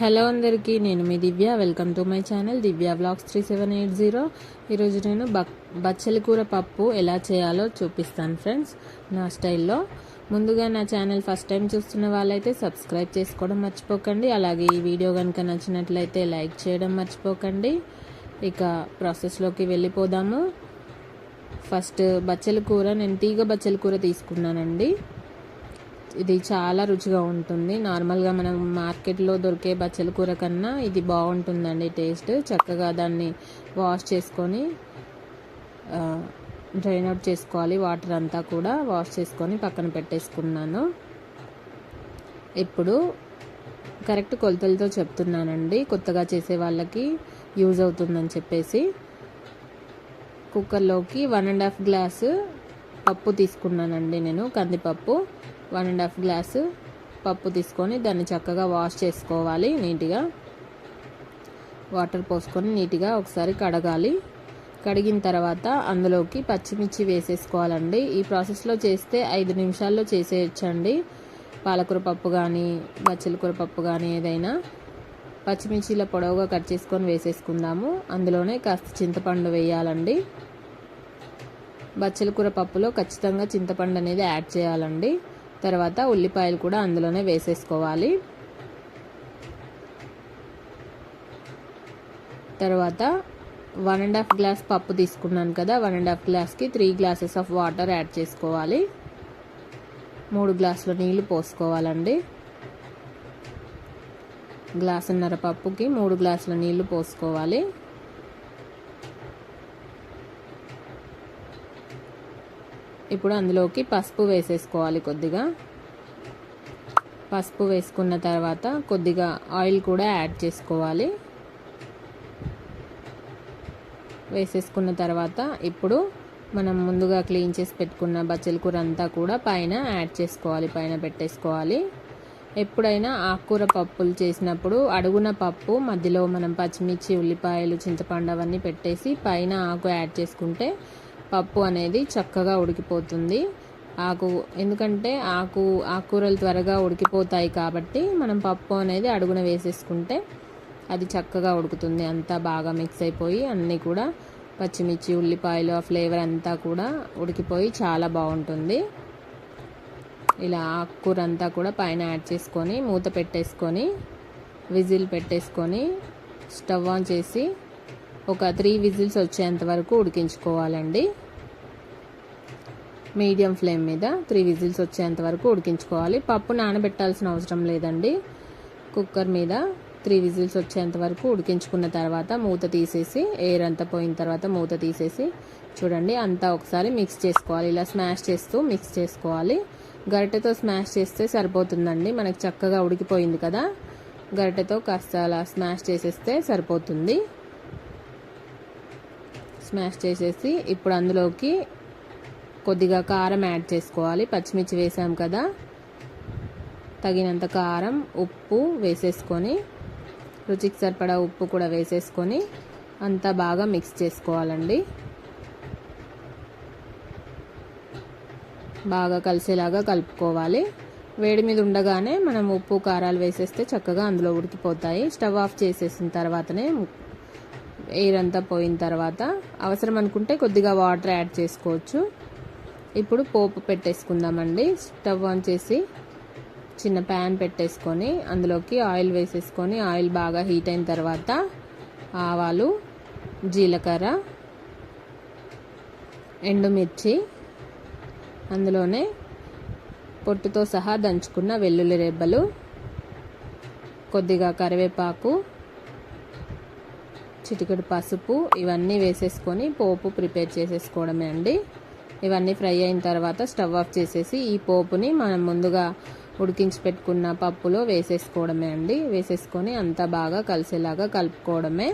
Hello అందరికీ నేను మీ Divya. Welcome to my channel Divya blogs three seven eight zero. ఈరోజు నేను బ బచ్చలి కూర పప్పు ఎలా చేయాలో చూపిస్తాను ఫ్రెండ్స్ నా స్టైల్లో. ముందుగా నా ఛానల్ ఫస్ట్ టైం చూస్తున్న వాళ్ళైతే సబ్స్క్రైబ్ చేసుకోవడం మర్చిపోకండి. అలాగే ఈ వీడియో కనుక నచ్చినట్లయితే లైక్ చేయడం మర్చిపోకండి. ఇక ప్రాసెస్లోకి వెళ్ళిపోదాము. ఫస్ట్ బచ్చలి కూర నేను తీగ బచ్చలి కూర తీసుకున్నానండి. ఇది చాలా రుచిగా ఉంటుంది. నార్మల్గా మనం మార్కెట్లో దొరికే బచ్చల కూర కన్నా ఇది బాగుంటుందండి టేస్ట్. చక్కగా దాన్ని వాష్ చేసుకొని డ్రైన్ అవుట్ చేసుకోవాలి. వాటర్ అంతా కూడా వాష్ చేసుకొని పక్కన పెట్టేసుకున్నాను. ఇప్పుడు కరెక్ట్ కొలతలతో చెప్తున్నానండి. కొత్తగా చేసే వాళ్ళకి యూజ్ అవుతుందని చెప్పేసి కుక్కర్లోకి వన్ అండ్ హాఫ్ గ్లాసు పప్పు తీసుకున్నానండి నేను కందిపప్పు. వన్ అండ్ హాఫ్ గ్లాసు పప్పు తీసుకొని దాన్ని చక్కగా వాష్ చేసుకోవాలి నీట్గా. వాటర్ పోసుకొని నీట్గా ఒకసారి కడగాలి. కడిగిన తర్వాత అందులోకి పచ్చిమిర్చి వేసేసుకోవాలండి. ఈ ప్రాసెస్లో చేస్తే ఐదు నిమిషాల్లో చేసేయచ్చండి. పాలకూర పప్పు కానీ బచ్చల కూర పప్పు కానీ ఏదైనా పచ్చిమిర్చిల పొడవుగా కట్ చేసుకొని వేసేసుకుందాము. అందులోనే కాస్త చింతపండు వేయాలండి. బచ్చల కూర పప్పులో ఖచ్చితంగా చింతపండు అనేది యాడ్ చేయాలండి. తర్వాత ఉల్లిపాయలు కూడా అందులోనే వేసేసుకోవాలి. తర్వాత వన్ అండ్ హాఫ్ గ్లాస్ పప్పు తీసుకున్నాను కదా వన్ అండ్ హాఫ్ గ్లాస్కి three glasses of water add చేసుకోవాలి. మూడు గ్లాసుల నీళ్ళు పోసుకోవాలండి. గ్లాసున్నర పప్పుకి మూడు గ్లాసుల నీళ్ళు పోసుకోవాలి. ఇప్పుడు అందులోకి పసుపు వేసేసుకోవాలి కొద్దిగా. పసుపు వేసుకున్న తర్వాత కొద్దిగా ఆయిల్ కూడా యాడ్ చేసుకోవాలి. వేసేసుకున్న తర్వాత ఇప్పుడు మనం ముందుగా క్లీన్ చేసి పెట్టుకున్న బచ్చల కూర అంతా కూడా పైన యాడ్ చేసుకోవాలి పైన పెట్టేసుకోవాలి. ఎప్పుడైనా ఆకుకూర పప్పులు చేసినప్పుడు అడుగున పప్పు మధ్యలో మనం పచ్చిమిర్చి ఉల్లిపాయలు చింతపండు అవన్నీ పెట్టేసి పైన ఆకు యాడ్ చేసుకుంటే పప్పు అనేది చక్కగా ఉడికిపోతుంది. ఆకు ఎందుకంటే ఆకు ఆకుకూరలు త్వరగా ఉడికిపోతాయి కాబట్టి మనం పప్పు అనేది అడుగున వేసేసుకుంటే అది చక్కగా ఉడుకుతుంది. అంతా బాగా మిక్స్ అయిపోయి అన్నీ కూడా పచ్చిమిర్చి ఉల్లిపాయలు ఆ ఫ్లేవర్ అంతా కూడా ఉడికిపోయి చాలా బాగుంటుంది. ఇలా ఆకుకూర అంతా కూడా పైన యాడ్ చేసుకొని మూత పెట్టేసుకొని విజిల్ పెట్టేసుకొని స్టవ్ ఆన్ చేసి ఒక త్రీ విజిల్స్ వచ్చేంత వరకు ఉడికించుకోవాలండి. మీడియం ఫ్లేమ్ మీద త్రీ విజిల్స్ వచ్చేంత వరకు ఉడికించుకోవాలి. పప్పు నానబెట్టాల్సిన అవసరం లేదండి. కుక్కర్ మీద త్రీ విజిల్స్ వచ్చేంత వరకు ఉడికించుకున్న తర్వాత మూత తీసేసి ఎయిర్ అంతా పోయిన తర్వాత మూత తీసేసి చూడండి అంతా ఒకసారి మిక్స్ చేసుకోవాలి. ఇలా స్మాష్ చేస్తూ మిక్స్ చేసుకోవాలి. గరిటెతో స్మాష్ చేస్తే సరిపోతుందండి. మనకు చక్కగా ఉడికిపోయింది కదా. గరిటెతో కాస్త అలా స్మాష్ చేసేస్తే సరిపోతుంది. స్మాష్ చేసేసి ఇప్పుడు అందులోకి కొద్దిగా కారం యాడ్ చేసుకోవాలి. పచ్చిమిర్చి వేసాం కదా. తగినంత కారం ఉప్పు వేసేసుకొని రుచికి సరిపడా ఉప్పు కూడా వేసేసుకొని అంతా బాగా మిక్స్ చేసుకోవాలండి. బాగా కలిసేలాగా కలుపుకోవాలి. వేడి మీద ఉండగానే మనం ఉప్పు కారాలు వేసేస్తే చక్కగా అందులో ఉడికిపోతాయి. స్టవ్ ఆఫ్ చేసేసిన తర్వాతనే ఎయిర్ అంతా పోయిన తర్వాత అవసరం అనుకుంటే కొద్దిగా వాటర్ యాడ్ చేసుకోవచ్చు. ఇప్పుడు పోపు పెట్టేసుకుందామండి. స్టవ్ ఆన్ చేసి చిన్న ప్యాన్ పెట్టేసుకొని అందులోకి ఆయిల్ వేసేసుకొని ఆయిల్ బాగా హీట్ అయిన తర్వాత ఆవాలు జీలకర్ర ఎండుమిర్చి అందులోనే పొట్టుతో సహా దంచుకున్న వెల్లుల్లి రెబ్బలు కొద్దిగా కరివేపాకు చిటికెడు పసుపు ఇవన్నీ వేసేసుకొని పోపు ప్రిపేర్ చేసేసుకోవడమే అండి. ఇవన్నీ ఫ్రై అయిన తర్వాత స్టవ్ ఆఫ్ చేసేసి ఈ పోపుని మనం ముందుగా ఉడికించి పెట్టుకున్న పప్పులో వేసేసుకోవడమే అండి. వేసేసుకొని అంతా బాగా కలిసేలాగా కలుపుకోవడమే.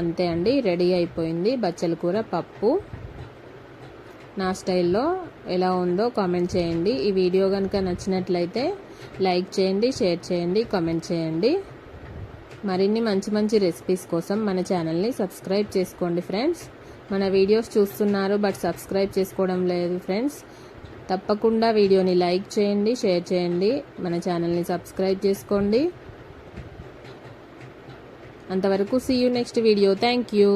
అంతే అండి రెడీ అయిపోయింది బచ్చల కూర పప్పు. నా స్టైల్లో ఎలా ఉందో కామెంట్ చేయండి. ఈ వీడియో కనుక నచ్చినట్లయితే లైక్ చేయండి షేర్ చేయండి కామెంట్ చేయండి. మరిన్ని మంచి మంచి రెసిపీస్ కోసం మన ఛానల్ని సబ్స్క్రైబ్ చేసుకోండి ఫ్రెండ్స్ మన వీడియోస్ చూస్తున్నారు బట్ సబ్స్క్రైబ్ చేసుకోవడం లేదు ఫ్రెండ్స్ తప్పకుండా వీడియోని లైక్ చేయండి షేర్ చేయండి. మన ఛానల్ని సబ్స్క్రైబ్ చేసుకోండి. అంతవరకు see you next video thank you